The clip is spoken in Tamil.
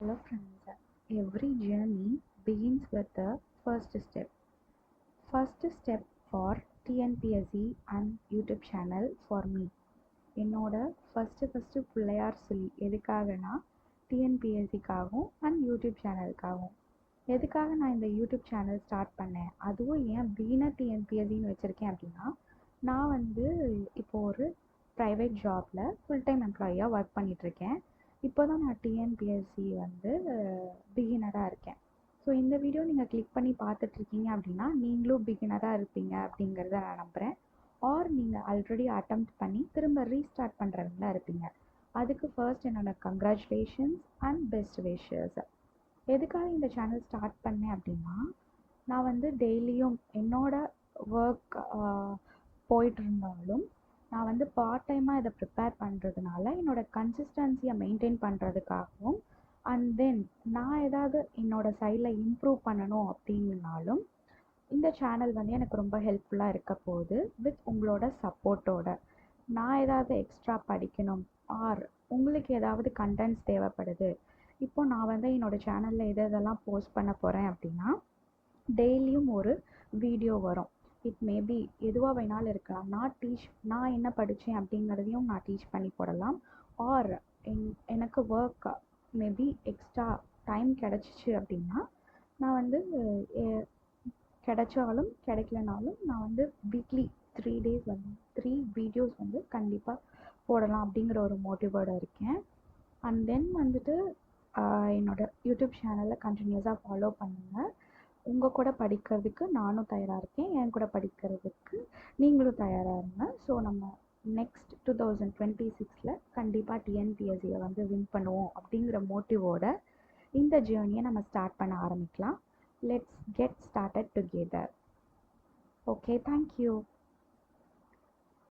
Hello friends, every journey begins with the first step. First step for TNPSC and YouTube channel for me என்னோட ஃபஸ்ட்டு ஃபஸ்ட்டு பிள்ளையார் சொல்லி எதுக்காகனா டிஎன்பிஎஸ்சிக்காகவும் அண்ட் யூடியூப் சேனலுக்காகவும் எதுக்காக நான் இந்த யூடியூப் சேனல் ஸ்டார்ட் பண்ணேன்? அதுவும் ஏன் பீனர் டிஎன்பிஎஸ்சின்னு வச்சுருக்கேன் அப்படின்னா நான் வந்து இப்போ ஒரு ப்ரைவேட் ஜாபில் ஃபுல் டைம் எம்ப்ளாயியாக ஒர்க் பண்ணிகிட்ருக்கேன் இப்போ தான் நான் டிஎன்பிஎஸ்சி வந்து பிகினராக இருக்கேன். ஸோ இந்த வீடியோ நீங்கள் கிளிக் பண்ணி பார்த்துட்ருக்கீங்க அப்படின்னா நீங்களும் பிகினராக இருப்பீங்க அப்படிங்கிறத நான் நம்புகிறேன் ஆர் நீங்கள் ஆல்ரெடி அட்டம் பண்ணி திரும்ப ரீஸ்டார்ட் பண்ணுறவங்களா இருப்பீங்க. அதுக்கு ஃபர்ஸ்ட் என்னோட கங்க்ராச்சுலேஷன்ஸ் அண்ட் பெஸ்ட் விஷஸ் எதுக்காக இந்த சேனல் ஸ்டார்ட் பண்ணேன் அப்படின்னா நான் வந்து டெய்லியும் என்னோட ஒர்க் போயிட்டு இருந்தாலும் நான் வந்து பார்ட் டைமாக இதை ப்ரிப்பேர் பண்ணுறதுனால என்னோட கன்சிஸ்டன்சியை மெயின்டைன் பண்ணுறதுக்காகவும் அண்ட் தென் நான் ஏதாவது என்னோடய சைடில் இம்ப்ரூவ் பண்ணணும் அப்படின்னாலும் இந்த சேனல் வந்து எனக்கு ரொம்ப ஹெல்ப்ஃபுல்லாக இருக்க போகுது வித் உங்களோட சப்போர்ட்டோட நான் ஏதாவது எக்ஸ்ட்ரா படிக்கணும் ஆர் உங்களுக்கு ஏதாவது கண்டென்ட்ஸ் தேவைப்படுது இப்போ நான் வந்து என்னோடய சேனலில் எது எதெல்லாம் போஸ்ட் பண்ண போகிறேன் அப்படின்னா டெய்லியும் ஒரு வீடியோ வரும். இட் மேபி எதுவாக வேணாலும் இருக்கலாம். நான் டீச் நான் என்ன படித்தேன் அப்படிங்கிறதையும் நான் டீச் பண்ணி போடலாம். ஆர் என் எனக்கு ஒர்க் மேபி எக்ஸ்ட்ரா டைம் கிடச்சிச்சு அப்படின்னா நான் வந்து கிடைச்சாலும் கிடைக்கலனாலும் நான் வந்து வீக்லி த்ரீ டேஸ் வந்து த்ரீ வீடியோஸ் வந்து கண்டிப்பாக போடலாம் அப்படிங்கிற ஒரு மோட்டிவோடு இருக்கேன். அண்ட் தென் வந்துட்டு என்னோட யூடியூப் சேனலில் கண்டினியூஸாக ஃபாலோ பண்ணுங்கள் உங்கள் கூட படிக்கிறதுக்கு நானும் தயாராக இருக்கேன் என் கூட படிக்கிறதுக்கு நீங்களும் தயாராக இருங்க. ஸோ நம்ம நெக்ஸ்ட் டூ தௌசண்ட் டுவெண்ட்டி சிக்ஸில் கண்டிப்பாக டிஎன்பிஎஸ்சியை வந்து வின் பண்ணுவோம் அப்படிங்கிற மோட்டிவோட இந்த ஜேர்னியை நம்ம ஸ்டார்ட் பண்ண ஆரம்பிக்கலாம். Let's get started together okay thank you